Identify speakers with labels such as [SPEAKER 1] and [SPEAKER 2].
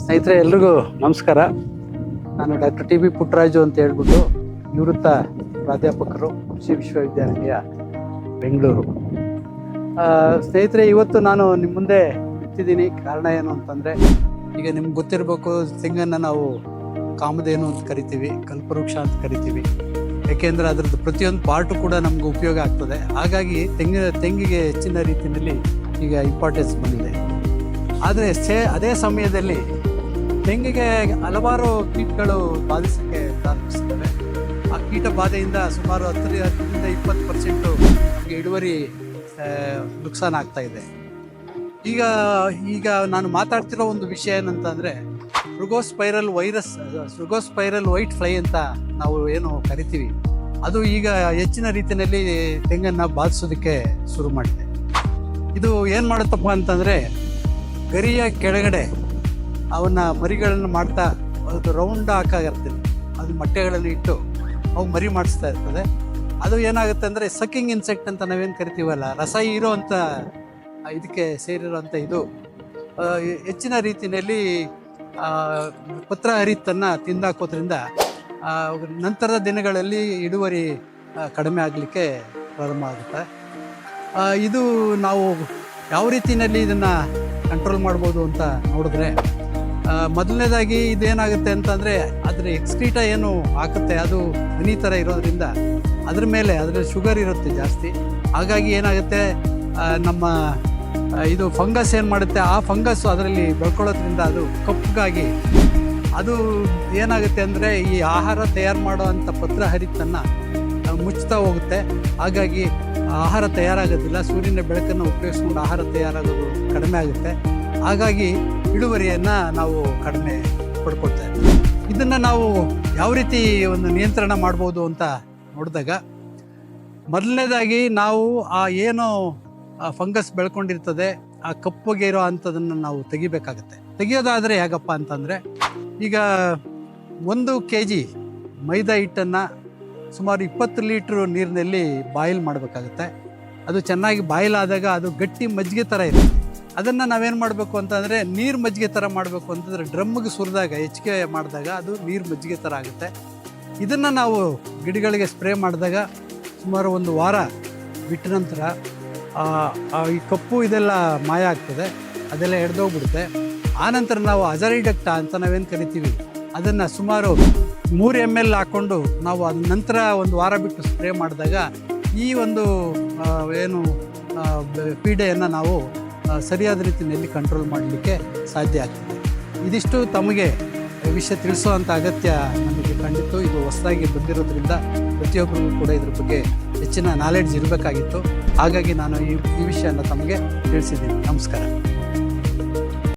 [SPEAKER 1] ಸ್ನೇಹಿತರೆ, ಎಲ್ರಿಗೂ ನಮಸ್ಕಾರ. ನಾನು ಡಾಕ್ಟರ್ ಟಿ ಬಿ ಪುಟ್ಟರಾಜು ಅಂತ ಹೇಳ್ಬಿಟ್ಟು ನಿವೃತ್ತ ಪ್ರಾಧ್ಯಾಪಕರು ಕೃಷಿ ವಿಶ್ವವಿದ್ಯಾಲಯ ಬೆಂಗಳೂರು. ಸ್ನೇಹಿತರೆ, ಇವತ್ತು ನಾನು ನಿಮ್ಮ ಮುಂದೆ ನಿಂತಿದ್ದೀನಿ. ಕಾರಣ ಏನು ಅಂತಂದರೆ, ಈಗ ನಿಮ್ಗೆ ಗೊತ್ತಿರಬೇಕು, ತೆಂಗನ್ನು ನಾವು ಕಾಮಧೇನು ಅಂತ ಕರಿತೀವಿ, ಕಲ್ಪವೃಕ್ಷ ಅಂತ ಕರಿತೀವಿ. ಯಾಕೆಂದರೆ ಅದರದ್ದು ಪ್ರತಿಯೊಂದು ಪಾರ್ಟು ಕೂಡ ನಮ್ಗೆ ಉಪಯೋಗ ಆಗ್ತದೆ. ಹಾಗಾಗಿ ತೆಂಗಿನ, ತೆಂಗಿಗೆ ಹೆಚ್ಚಿನ ರೀತಿಯಲ್ಲಿ ಈಗ ಇಂಪಾರ್ಟೆನ್ಸ್ ಬಂದಿದೆ. ಆದರೆ ಸೇ, ಅದೇ ಸಮಯದಲ್ಲಿ ತೆಂಗಿಗೆ ಹಲವಾರು ಕೀಟಗಳು ಬಾಧಿಸೋಕ್ಕೆ ಪ್ರಾರಂಭಿಸ್ತವೆ ಆ ಕೀಟ ಬಾಧೆಯಿಂದ ಸುಮಾರು ಹತ್ತರಿಂದ ಹತ್ತರಿಂದ ಇಪ್ಪತ್ತು ಪರ್ಸೆಂಟು ಇಳುವರಿ ನುಕ್ಸಾನ ಆಗ್ತಾ ಇದೆ. ಈಗ ಈಗ ನಾನು ಮಾತಾಡ್ತಿರೋ ಒಂದು ವಿಷಯ ಏನಂತಂದರೆ spiral virus spiral white fly ಅಂತ ನಾವು ಏನು ಕರಿತೀವಿ. ಅದು ಈಗ ಹೆಚ್ಚಿನ ರೀತಿಯಲ್ಲಿ ತೆಂಗನ್ನು ಬಾಧಿಸೋದಕ್ಕೆ ಶುರು ಮಾಡಿದೆ. ಇದು ಏನು ಮಾಡುತ್ತಪ್ಪ ಅಂತಂದರೆ ಗರಿಯ ಕೆಳಗಡೆ ಅವನ್ನ ಮರಿಗಳನ್ನು ಮಾಡ್ತಾ ಅದು ರೌಂಡ್ ಹಾಕಾಗಿರ್ತೀನಿ ಅದು ಮೊಟ್ಟೆಗಳನ್ನು ಇಟ್ಟು ಅವು ಮರಿ ಮಾಡಿಸ್ತಾ ಇರ್ತದೆ. ಅದು ಏನಾಗುತ್ತೆ ಅಂದರೆ ಸಕ್ಕಿಂಗ್ ಇನ್ಸೆಕ್ಟ್ ಅಂತ ನಾವೇನು ಕರಿತೀವಲ್ಲ, ರಸ ಹೀರೋ ಅಂತ ಇದಕ್ಕೆ ಸೇರಿರೋಂಥ ಇದು. ಹೆಚ್ಚಿನ ರೀತಿಯಲ್ಲಿ ಪತ್ರ ಹರಿತನ್ನು ತಿಂದಾಕೋದ್ರಿಂದ ನಂತರದ ದಿನಗಳಲ್ಲಿ ಇಳುವರಿ ಕಡಿಮೆ ಆಗಲಿಕ್ಕೆ ಪ್ರಾರಂಭ ಆಗುತ್ತೆ. ಇದು ನಾವು ಯಾವ ರೀತಿಯಲ್ಲಿ ಇದನ್ನು ಕಂಟ್ರೋಲ್ ಮಾಡ್ಬೋದು ಅಂತ ನೋಡಿದ್ರೆ ಮೊದಲನೇದಾಗಿ ಇದೇನಾಗುತ್ತೆ ಅಂತಂದರೆ ಅದರ ಎಕ್ಸ್ಕ್ರೀಟ ಏನು ಹಾಕುತ್ತೆ, ಅದು ಹನಿ ಥರ ಇರೋದ್ರಿಂದ ಅದ್ರ ಮೇಲೆ ಅದರ ಶುಗರ್ ಇರುತ್ತೆ ಜಾಸ್ತಿ. ಹಾಗಾಗಿ ಏನಾಗುತ್ತೆ ನಮ್ಮ ಇದು ಫಂಗಸ್ ಏನು ಮಾಡುತ್ತೆ, ಆ ಫಂಗಸ್ಸು ಅದರಲ್ಲಿ ಬೆಳ್ಕೊಳ್ಳೋದ್ರಿಂದ ಅದು ಕಪ್ಪಗಾಗಿ ಅದು ಏನಾಗುತ್ತೆ ಅಂದರೆ, ಈ ಆಹಾರ ತಯಾರು ಮಾಡುವಂಥ ಪತ್ರ ಹರಿತನ್ನು ಮುಚ್ತಾ ಹೋಗುತ್ತೆ. ಹಾಗಾಗಿ ಆಹಾರ ತಯಾರಾಗೋದಿಲ್ಲ, ಸೂರ್ಯನ ಬೆಳಕನ್ನು ಉಪಯೋಗಿಸ್ಕೊಂಡು ಆಹಾರ ತಯಾರಾಗೋದು ಕಡಿಮೆ ಆಗುತ್ತೆ. ಹಾಗಾಗಿ ಇಳುವರಿಯನ್ನು ನಾವು ಕಡಿಮೆ ಪಡ್ಕೊಳ್ತಾ ಇದ್ದೀವಿ. ಇದನ್ನು ನಾವು ಯಾವ ರೀತಿ ಒಂದು ನಿಯಂತ್ರಣ ಮಾಡ್ಬೋದು ಅಂತ ನೋಡಿದಾಗ, ಮೊದಲನೇದಾಗಿ ನಾವು ಆ ಏನು ಫಂಗಸ್ ಬೆಳ್ಕೊಂಡಿರ್ತದೆ, ಆ ಕಪ್ಪಗೆ ಇರೋ ಅಂಥದನ್ನು ನಾವು ತೆಗಿಬೇಕಾಗತ್ತೆ. ತೆಗಿಯೋದಾದರೆ ಹೇಗಪ್ಪ ಅಂತಂದರೆ, ಈಗ ಒಂದು ಕೆ ಜಿ ಮೈದಾ ಹಿಟ್ಟನ್ನು ಸುಮಾರು ಇಪ್ಪತ್ತು ಲೀಟ್ರ್ ನೀರಿನಲ್ಲಿ ಬಾಯಿಲ್ ಮಾಡಬೇಕಾಗುತ್ತೆ. ಅದು ಚೆನ್ನಾಗಿ ಬಾಯಿಲ್ ಆದಾಗ ಅದು ಗಟ್ಟಿ ಮಜ್ಜಿಗೆ ಥರ ಇರುತ್ತೆ. ಅದನ್ನು ನಾವೇನು ಮಾಡಬೇಕು ಅಂತಂದರೆ ನೀರು ಮಜ್ಜಿಗೆ ಥರ ಮಾಡಬೇಕು ಅಂತಂದರೆ ಡ್ರಮ್ಗೆ ಸುರಿದಾಗ ಹೆಚ್ಚಿಗೆ ಮಾಡಿದಾಗ ಅದು ನೀರು ಮಜ್ಜಿಗೆ ಥರ ಆಗುತ್ತೆ. ಇದನ್ನು ನಾವು ಗಿಡಗಳಿಗೆ ಸ್ಪ್ರೇ ಮಾಡಿದಾಗ ಸುಮಾರು ಒಂದು ವಾರ ಬಿಟ್ಟ ನಂತರ ಈ ಕಪ್ಪು ಇದೆಲ್ಲ ಮಾಯ ಆಗ್ತದೆ, ಅದೆಲ್ಲ ಎಡ್ದೋಗ್ಬಿಡುತ್ತೆ ಆನಂತರ ನಾವು ಅಜರಿಡಕ್ಟ ಅಂತ ನಾವೇನು ಕರಿತೀವಿ, ಅದನ್ನು ಸುಮಾರು ಮೂರು ಎಂ ಎಲ್ ಹಾಕ್ಕೊಂಡು ನಾವು ಅದ ನಂತರ ಒಂದು ವಾರ ಬಿಟ್ಟು ಸ್ಪ್ರೇ ಮಾಡಿದಾಗ ಈ ಒಂದು ಏನು ಪೀಡೆಯನ್ನು ನಾವು ಸರಿಯಾದ ರೀತಿಯಲ್ಲಿ ಕಂಟ್ರೋಲ್ ಮಾಡಲಿಕ್ಕೆ ಸಾಧ್ಯ ಆಗ್ತದೆ. ಇದಿಷ್ಟು ತಮಗೆ ವಿಷಯ ತಿಳಿಸುವಂಥ ಅಗತ್ಯ ನಮಗೆ ಕಂಡಿತ್ತು. ಇದು ಹೊಸದಾಗಿ ಬಂದಿರೋದ್ರಿಂದ ಪ್ರತಿಯೊಬ್ಬರಿಗೂ ಕೂಡ ಇದ್ರ ಬಗ್ಗೆ ಹೆಚ್ಚಿನ ನಾಲೆಡ್ಜ್ ಇರಬೇಕಾಗಿತ್ತು. ಹಾಗಾಗಿ ನಾನು ಈ ಈ ವಿಷಯನ ತಮಗೆ ತಿಳಿಸಿದ್ದೀನಿ. ನಮಸ್ಕಾರ.